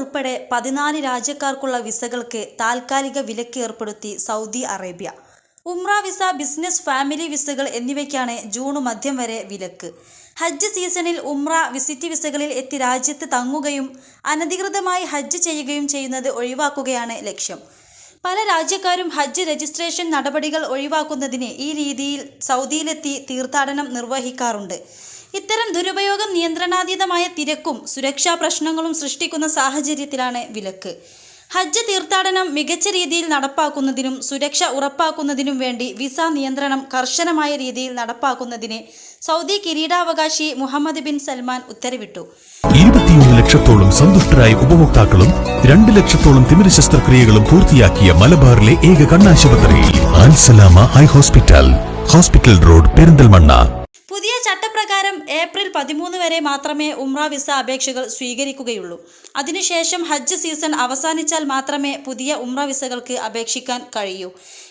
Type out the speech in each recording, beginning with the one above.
ഉൾപ്പെടെ പതിനാല് രാജ്യക്കാർക്കുള്ള വിസകൾക്ക് താൽക്കാലിക വിലക്ക് ഏർപ്പെടുത്തി സൗദി അറേബ്യ. ഉംറ വിസ ബിസിനസ് ഫാമിലി വിസകൾ എന്നിവയ്ക്കാണ് ജൂൺ മധ്യം വരെ വിലക്ക്. ഹജ്ജ് സീസണിൽ ഉംറ വിസിറ്റ് വിസകളിൽ എത്തി രാജ്യത്ത് തങ്ങുകയും അനധികൃതമായി ഹജ്ജ് ചെയ്യുകയും ചെയ്യുന്നത് ഒഴിവാക്കുകയാണ് ലക്ഷ്യം. പല രാജ്യക്കാരും ഹജ്ജ് രജിസ്ട്രേഷൻ നടപടികൾ ഒഴിവാക്കുന്നതിന് ഈ രീതിയിൽ സൗദിയിലെത്തി തീർത്ഥാടനം നിർവഹിക്കാറുണ്ട്. ഇത്തരം ദുരുപയോഗം നിയന്ത്രണാതീതമായ തിരക്കും സുരക്ഷാ പ്രശ്നങ്ങളും സൃഷ്ടിക്കുന്ന സാഹചര്യത്തിലാണ് വിലക്ക്. ഹജ്ജ് തീർത്ഥാടനം മികച്ച രീതിയിൽ നടപ്പാക്കുന്നതിനും സുരക്ഷ ഉറപ്പാക്കുന്നതിനും വേണ്ടി വിസ നിയന്ത്രണം കർശനമായ രീതിയിൽ നടപ്പാക്കുന്നതിന് സൗദി കിരീടാവകാശി മുഹമ്മദ് ബിൻ സൽമാൻ ഉത്തരവിട്ടു. ഇരുപത്തിയൊന്ന് ലക്ഷത്തോളം സന്തുഷ്ടരായ ഉപഭോക്താക്കളും രണ്ട് ലക്ഷത്തോളം തിമിര ശസ്ത്രക്രിയകളും പൂർത്തിയാക്കിയ മലബാറിലെ ഏക കണ്ണാശുപത്രി hospital. Hospital road Perinthalmanna. April പതിമൂന്ന് വരെ മാത്രമേ ഉംറ വിസ അപേക്ഷകൾ സ്വീകരിക്കുകയുള്ളൂ. അതിനുശേഷം ഹജ്ജ് സീസൺ അവസാനിച്ചാൽ മാത്രമേ പുതിയ ഉംറ വിസകൾക്ക് അപേക്ഷിക്കാൻ കഴിയൂ.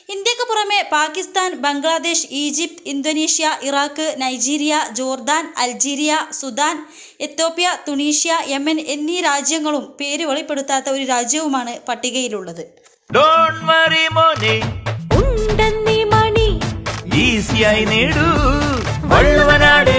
ഇന്ത്യയ്ക്ക് പുറമെ Pakistan Bangladesh Egypt Indonesia Iraq Nigeria Jordan Algeria Sudan Ethiopia Tunisia Yemen എന്നീ രാജ്യങ്ങളും പേര് വെളിപ്പെടുത്താത്ത ഒരു രാജ്യവുമാണ് പട്ടികയിലുള്ളത്. ഡോൺ വറി മോനെ. ഉണ്ടെന്നീ മണി. ഈസിയായി നേടൂ. വള്ളുവനാട്.